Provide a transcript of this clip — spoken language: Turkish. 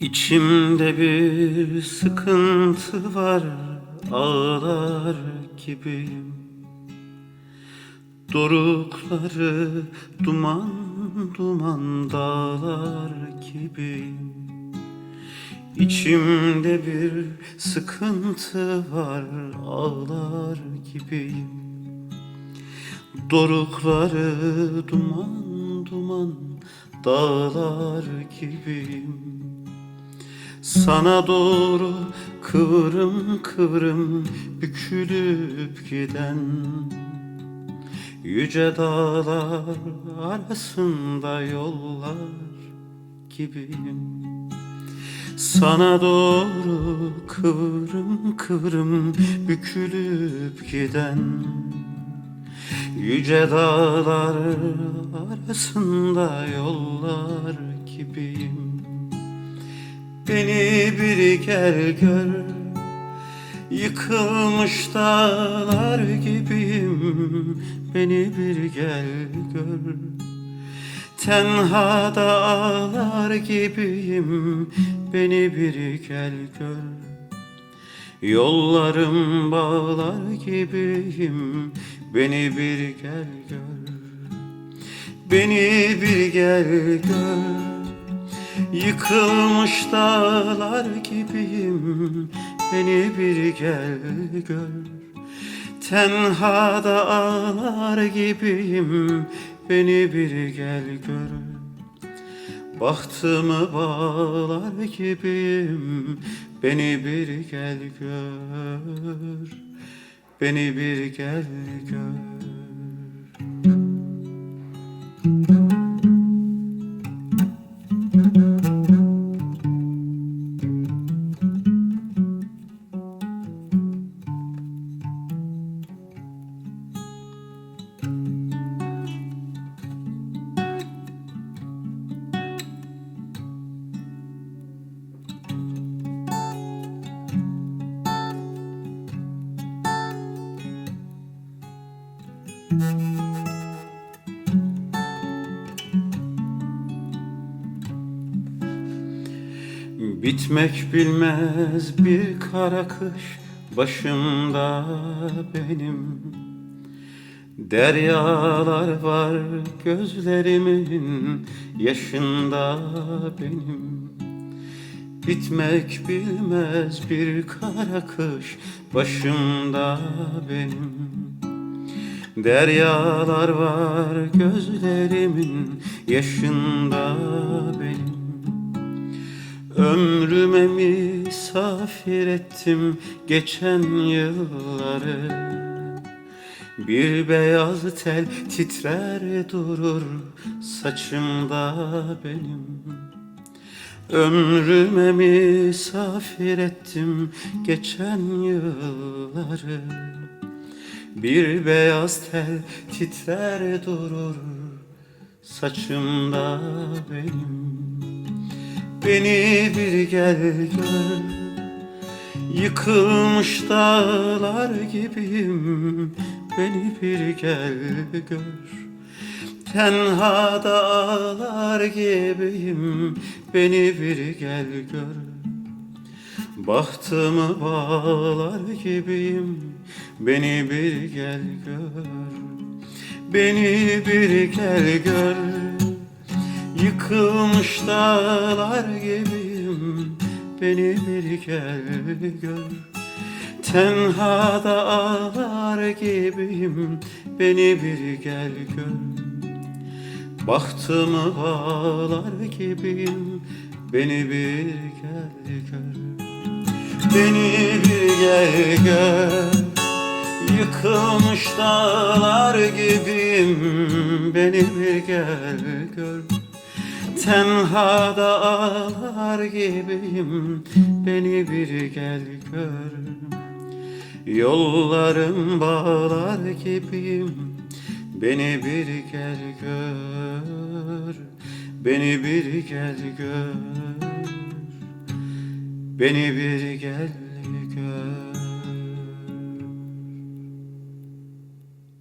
İçimde bir sıkıntı var ağlar gibiyim. Dorukları duman duman dağlar gibiyim. İçimde bir sıkıntı var ağlar gibiyim. Dorukları duman duman dağlar gibiyim Sana doğru kıvrım kıvrım bükülüp giden Yüce dağlar arasında yollar gibiyim. Sana doğru kıvrım kıvrım bükülüp giden Yüce dağlar arasında yollar gibiyim Beni bir gel gör. Yıkılmış dağlar gibiyim Beni bir gel gör. Tenhada ağlar gibiyim Beni bir gel gör. Yollarım bağlar gibiyim Beni bir gel gör. Beni bir gel gör Yıkılmış dağlar gibiyim. Beni bir gel gör. Tenhada ağlar gibiyim. Beni bir gel gör. Bahtımı bağlar gibiyim. Beni bir gel gör. Beni bir gel gör Bitmek bilmez bir kara kış başımda benim. Deryalar var gözlerimin yaşında benim. Bitmek bilmez bir kara kış başımda benim Deryalar var gözlerimin yaşında benim. Ömrüme misafir ettim geçen yılları. Bir beyaz tel titrer durur saçımda benim. Ömrüme misafir ettim geçen yılları Bir beyaz tel titrer durur saçımda benim. Beni bir gel gör Yıkılmış dağlar gibiyim. Beni bir gel gör Tenhada ağlar gibiyim. Beni bir gel gör Bahtımı bağlar gibiyim Beni bir gel gör. Beni bir gel gör. Yıkılmış dağlar gibiyim. Beni bir gel gör. Tenhada ağlar gibiyim. Beni bir gel gör. Bahtımı bağlar gibiyim. Beni bir gel gör. Beni bir gel gör Yıkılmış dağlar gibiyim. Beni bir gel gör. Tenhada ağlar gibiyim. Beni bir gel gör. Yollarım bağlar gibiyim. Beni bir gel gör. Beni bir gel gör. Beni bir gel gör